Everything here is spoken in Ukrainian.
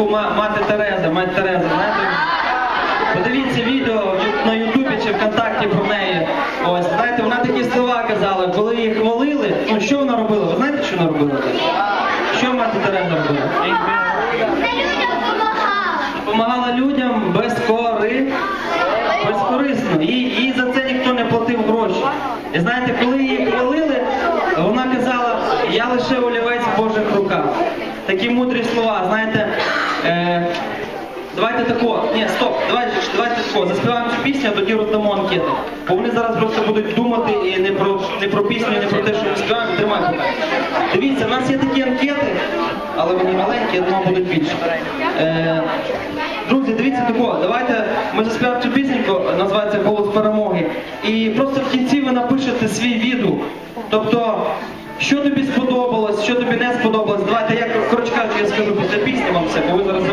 таку мати Тереза, мать Тереза, знаєте? Подивіться відео на Ютубі чи ВКонтакті про неї. Ось, знаєте, вона такі слова казала, коли її хвалили, ну що вона робила? Ви знаєте, що вона робила? Що мати Тереза робила? Допомагала людям без кори, безкорисно. Їй, їй за це ніхто не платив гроші. І знаєте, коли її хвалили, вона казала, я лише олівець в Божих руках. Такі мудрі слова, знаєте. Е, давайте тако, ні, стоп, давайте, давайте тако, заспіваємо цю пісню, а тоді роздамо анкети. Бо вони зараз просто будуть думати і не про, не про пісню, не про те, що ми співаємо, тримайте. Дивіться, в нас є такі анкети, але вони маленькі, я думаю, будуть більше. Е, Друзі, дивіться тако, давайте ми заспіваємо цю пісню, називається Голос перемоги. І просто в кінці ви напишете свій відгук. Тобто, що тобі сподобалось, що тобі не сподобалось. Давайте я коротше кажучи, я скажу після пісні вам все, бо ви зараз